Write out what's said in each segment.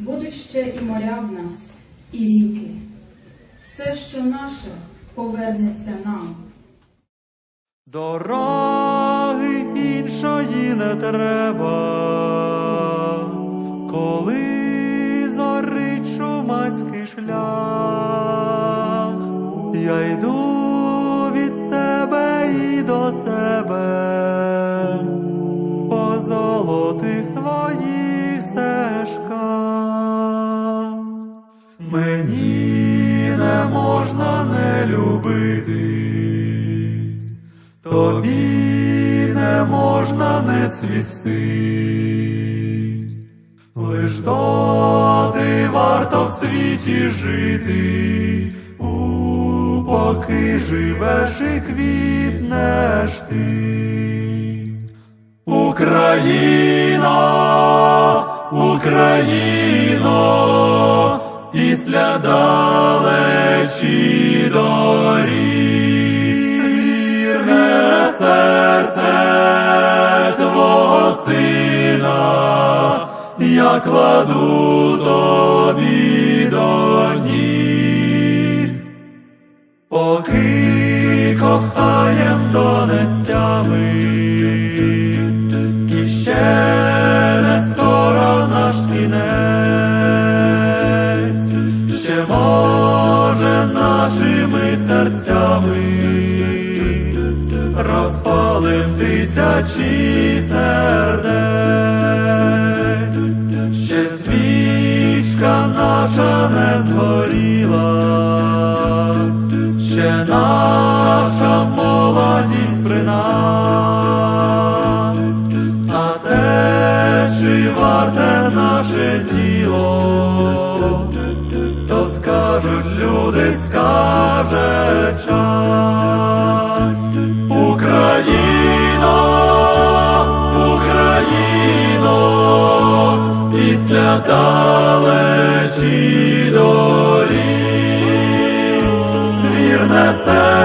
Будуть ще і моря в нас, і ріки. Все, що наше, повернеться нам. Дороги іншої не треба, коли зорить шумацький шлях, Мені не можна не любити. Тобі не можна не цвісти, лиш доти варто в світі жити, у поки живеш і квітнеш ти. Україно, Україно, після далечі доріг, вірне серце твого сина, я кладу тобі до ніг. Поки кохаєм до нестями, і ще не скоро наш кінець, серцями розпалим тисячі сердець, ще свічка наша не згоріла. Ще наша молодість при нас, а те, чи варте наше тіло, то скажуть люди, скаже час. Далечі дорі, вірне серце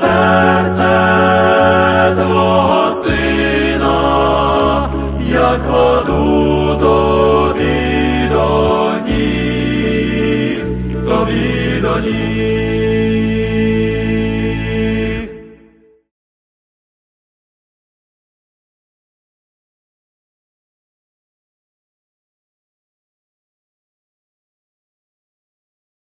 серце твого сина, я кладу тобі до ніг, тобі до ніг.